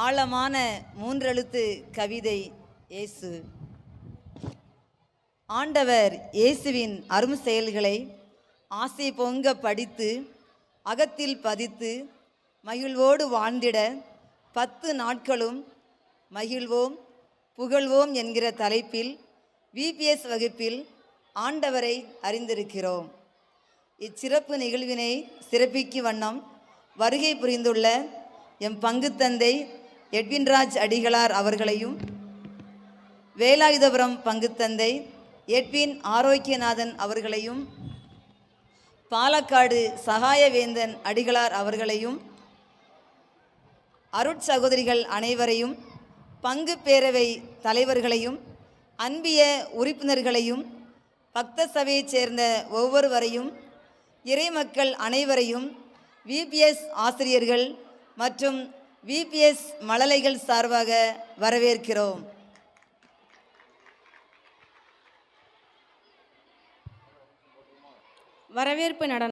ஆழமான மூன்றெழுத்து கவிதை இயேசு. ஆண்டவர் இயேசுவின் அரும் செயல்களை ஆசை பொங்க படித்து அகத்தில் பதித்து மகிழ்வோடு வாழ்ந்திட பத்து நாட்களும் மகிழ்வோம் புகழ்வோம் என்கிற தலைப்பில் விபிஎஸ் வகுப்பில் ஆண்டவரை அறிந்திருக்கிறோம். இச்சிறப்பு நிகழ்வினை சிறப்பிக்கும் வண்ணம் வருகை புரிந்துள்ள எம் பங்குத்தந்தை எட்வின்ராஜ் அடிகளார் அவர்களையும் வேலாயுதபுரம் பங்குத்தந்தை எட்வின் ஆரோக்கியநாதன் அவர்களையும் பாலக்காடு சகாயவேந்தன் அடிகளார் அவர்களையும் அருட்சகோதரிகள் அனைவரையும் பங்கு பேரவை தலைவர்களையும் அன்பிய உறுப்பினர்களையும் பக்த சபையைச் சேர்ந்த ஒவ்வொருவரையும் இறைமக்கள் அனைவரையும் விபிஎஸ் ஆசிரியர்கள் மற்றும் விபிஎஸ் மழலைகள் சார்பாக வரவேற்கிறோம். வரவேற்பு நடனம்